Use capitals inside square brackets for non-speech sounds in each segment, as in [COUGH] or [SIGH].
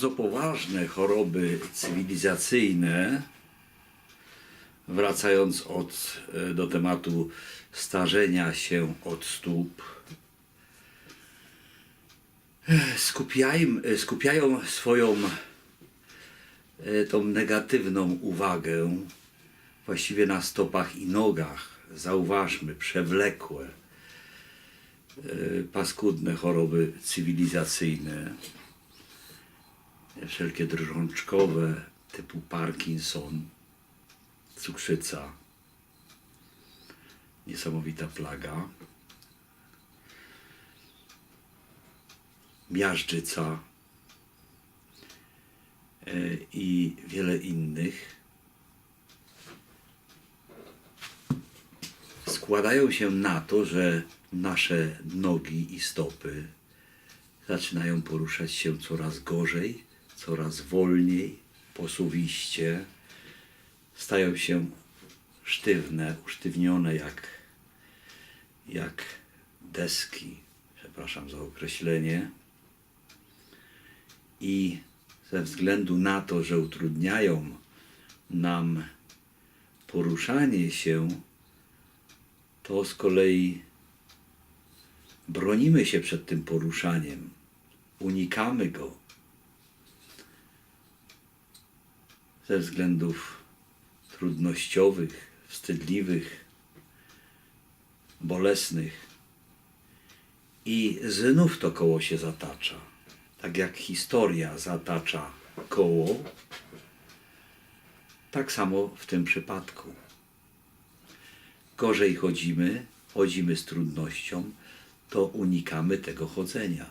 bardzo poważne choroby cywilizacyjne, wracając od, e, do tematu starzenia się od stóp, e, skupiają, e, skupiają swoją tą negatywną uwagę właściwie na stopach i nogach. Zauważmy, przewlekłe, paskudne choroby cywilizacyjne, wszelkie drżączkowe typu Parkinson, cukrzyca, niesamowita plaga, miażdżyca. E, i wiele innych. Składają się na to, że nasze nogi i stopy zaczynają poruszać się coraz gorzej, coraz wolniej, posuwiście, stają się sztywne, usztywnione jak, jak deski, przepraszam za określenie. I ze względu na to, że utrudniają nam poruszanie się, to z kolei bronimy się przed tym poruszaniem, unikamy go ze względów trudnościowych, wstydliwych, bolesnych. I znów to koło się zatacza. Tak jak historia zatacza koło, tak samo w tym przypadku. Gorzej chodzimy, chodzimy z trudnością, to unikamy tego chodzenia.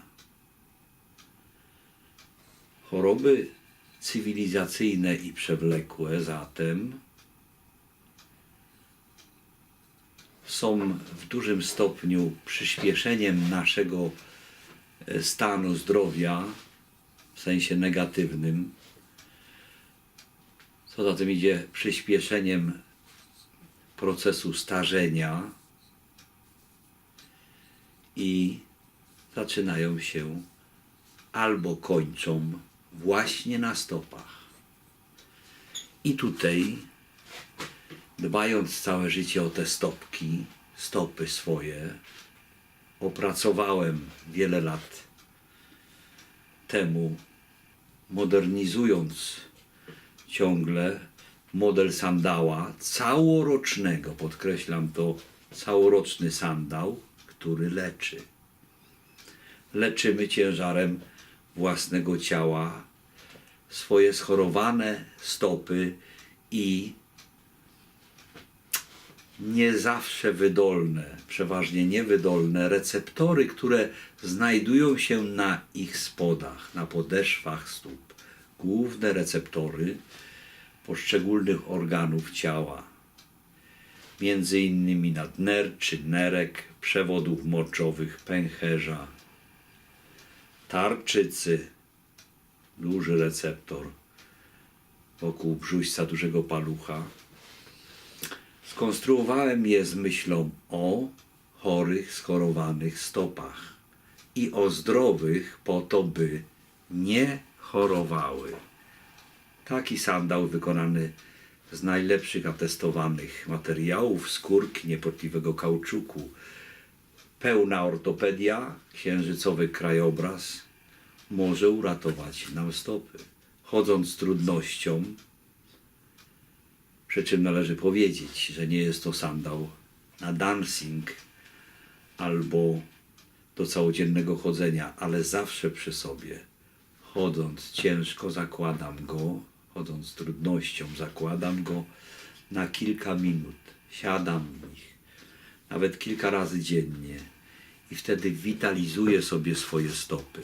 Choroby cywilizacyjne i przewlekłe zatem są w dużym stopniu przyspieszeniem naszego e, stanu zdrowia w sensie negatywnym. Co za tym idzie, przyspieszeniem procesu starzenia i zaczynają się albo kończą właśnie na stopach. I tutaj, dbając całe życie o te stopki, stopy swoje, opracowałem wiele lat temu, modernizując ciągle model sandała całorocznego, podkreślam to, całoroczny sandał, który leczy. Leczymy ciężarem własnego ciała swoje schorowane stopy i nie zawsze wydolne, przeważnie niewydolne receptory, które znajdują się na ich spodach, na podeszwach stóp. Główne receptory poszczególnych organów ciała, między innymi nadnerczy, nerek, przewodów moczowych, pęcherza, tarczycy, duży receptor wokół brzuśca dużego palucha. Skonstruowałem je z myślą o chorych, schorowanych stopach i o zdrowych po to, by nie chorowały. Taki sandał wykonany z najlepszych atestowanych materiałów, skórki, niepotliwego kauczuku, pełna ortopedia, księżycowy krajobraz może uratować nam stopy. Chodząc z trudnością, przy czym należy powiedzieć, że nie jest to sandał na dancing albo do całodziennego chodzenia, ale zawsze przy sobie. Chodząc ciężko zakładam go, chodząc z trudnością zakładam go na kilka minut. Siadam nawet kilka razy dziennie i wtedy witalizuję sobie swoje stopy.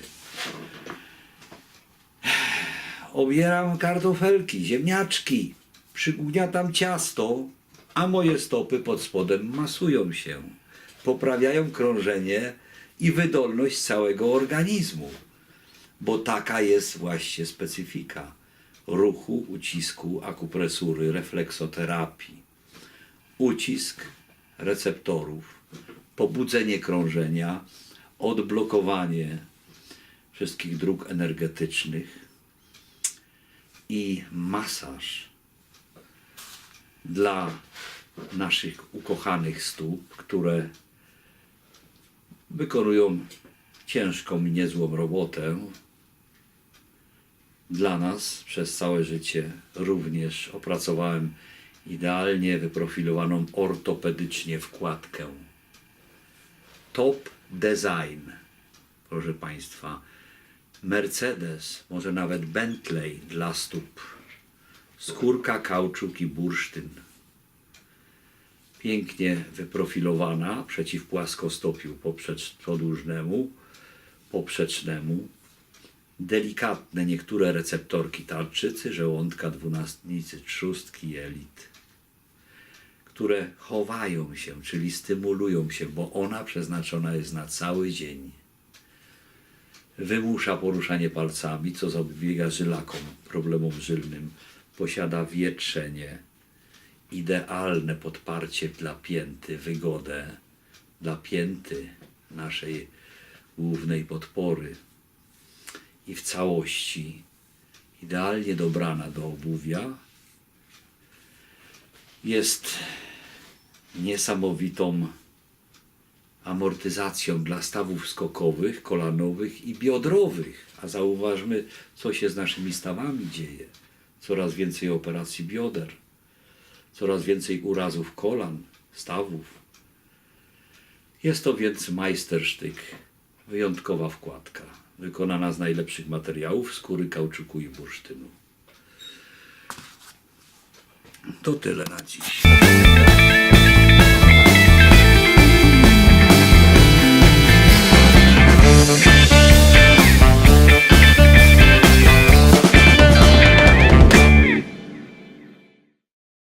[SIGHS] Obieram kartofelki, ziemniaczki, przygniatam ciasto, a moje stopy pod spodem masują się, poprawiają krążenie i wydolność całego organizmu, bo taka jest właśnie specyfika ruchu, ucisku, akupresury, refleksoterapii. Ucisk receptorów, pobudzenie krążenia, odblokowanie wszystkich dróg energetycznych, i masaż dla naszych ukochanych stóp, które wykonują ciężką i niezłą robotę. Dla nas przez całe życie również opracowałem idealnie wyprofilowaną ortopedycznie wkładkę. Top design, proszę Państwa. Mercedes, może nawet Bentley dla stóp. Skórka, kauczuk i bursztyn pięknie wyprofilowana przeciw płaskostopiu poprzecz- podłużnemu, poprzecznemu. Delikatne niektóre receptorki tarczycy, żołądka, dwunastnicy, trzustki, jelit, które chowają się, czyli stymulują się, bo ona przeznaczona jest na cały dzień. Wymusza poruszanie palcami, co zapobiega żylakom, problemom żylnym. Posiada wietrzenie, idealne podparcie dla pięty, wygodę dla pięty naszej głównej podpory i w całości idealnie dobrana do obuwia jest niesamowitą amortyzacją dla stawów skokowych, kolanowych i biodrowych. A zauważmy, co się z naszymi stawami dzieje. Coraz więcej operacji bioder coraz więcej urazów kolan, stawów. Jest to więc majstersztyk, wyjątkowa wkładka, wykonana z najlepszych materiałów skóry, kauczuku i bursztynu. To tyle na dziś.